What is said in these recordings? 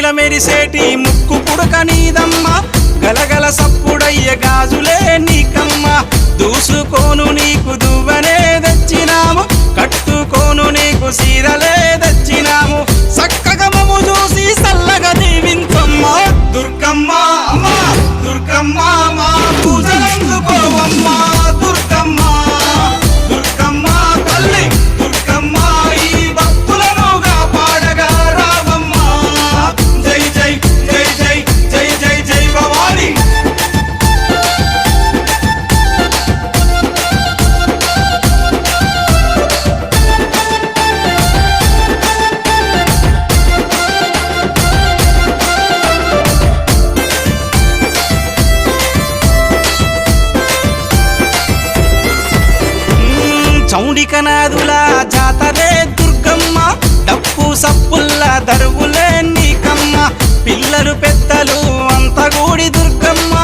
నీల మెరిసేటి ముక్కు పుడక నీదమ్మా. గలగల సప్పుడయ్య గాజులే నీకమ్మ. దూసుకోను నీకు దువ్వనే తెచ్చినాము. కట్టుకోను నీకు సీరలే తెచ్చినాము. చక్కగా మము చూసి సల్లగా దీవించమ్మా. దుర్గమ్మ అమ్మ దుర్గమ్మ. చౌడికనాదుల జాతరే దుర్గమ్మ. డప్పు సప్పుల్ల దరువులే నీకమ్మ. పిల్లలు పెద్దలు అంతగూడి దుర్గమ్మ.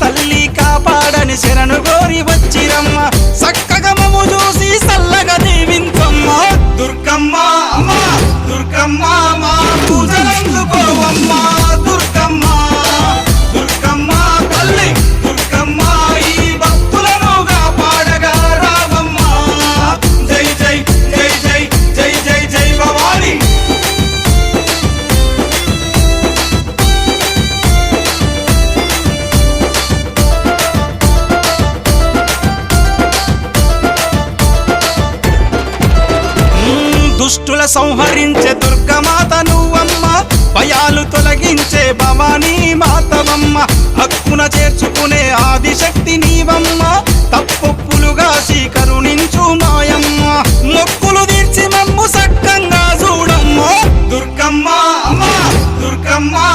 తల్లి కాపాడని శరణు గోరి వచ్చిరమ్మ. చక్కగా మము చూసి సల్లగా దీవించమ్మ. దుర్గమ్మ అమ్మ దుర్గమ్మ మా దుష్టుల సంహరించే దుర్గమాత నువ్వమ్మ భయాలు తొలగించే భవానీ మాతవమ్మ. హక్కున చేర్చుకునే ఆదిశక్తి నీవమ్మ తప్పులుగా కరుణించు మాయమ్మ. మొక్కులు తీర్చి మమ్ము సక్కంగా చూడమ్మ. దుర్గమ్మ దుర్గమ్మా.